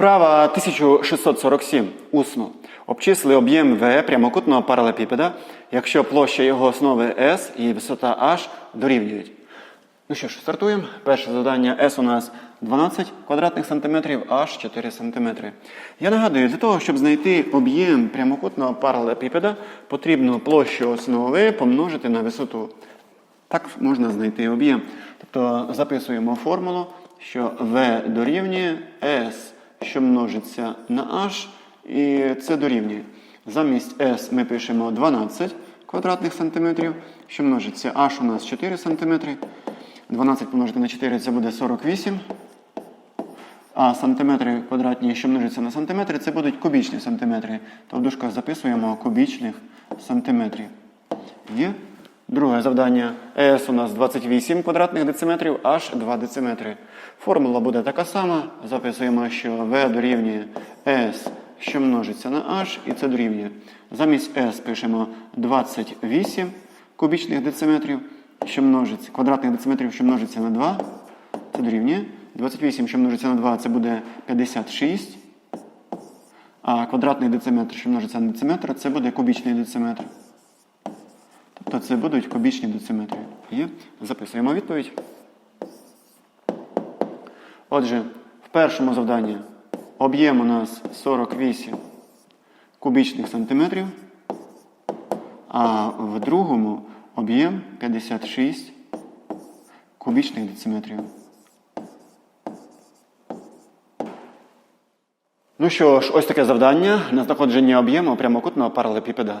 Вправа 1647. Усно. Обчисли об'єм В прямокутного паралепіпеда, якщо площа його основи S і висота H дорівнюють. Ну що ж, стартуємо. Перше завдання S у нас 12 квадратних сантиметрів, H 4 сантиметри. Я нагадую, для того, щоб знайти об'єм прямокутного паралепіпеда, потрібно площу основи помножити на висоту. Так можна знайти об'єм. Тобто записуємо формулу, що V дорівнює S, що множиться на H, і це дорівнює. Замість S ми пишемо 12 квадратних сантиметрів, що множиться H у нас 4 сантиметри. 12 помножити на 4 це буде 48. А сантиметри квадратні, що множаться на сантиметри, це будуть кубічні сантиметри. То в дужках записуємо кубічних сантиметрів. Є. Друге завдання. С у нас 28 квадратних дециметрів, H 2 дециметри. Формула буде така сама. Записуємо, що V дорівнює S, що множиться на H, і це дорівнює. Замість S пишемо 28 кубічних дециметрів, що множиться, квадратних дециметрів, що множиться на 2. Це дорівнює. 28, що множиться на 2, це буде 56. А квадратний дециметр, що множиться на дециметр, це буде кубічний дециметр. Тобто це будуть кубічні дециметри. Є? Записуємо відповідь. Отже, в першому завданні об'єм у нас 48 кубічних сантиметрів, а в другому об'єм 56 кубічних дециметрів. Ну що ж, ось таке завдання на знаходження об'єму прямокутного паралепіпеда.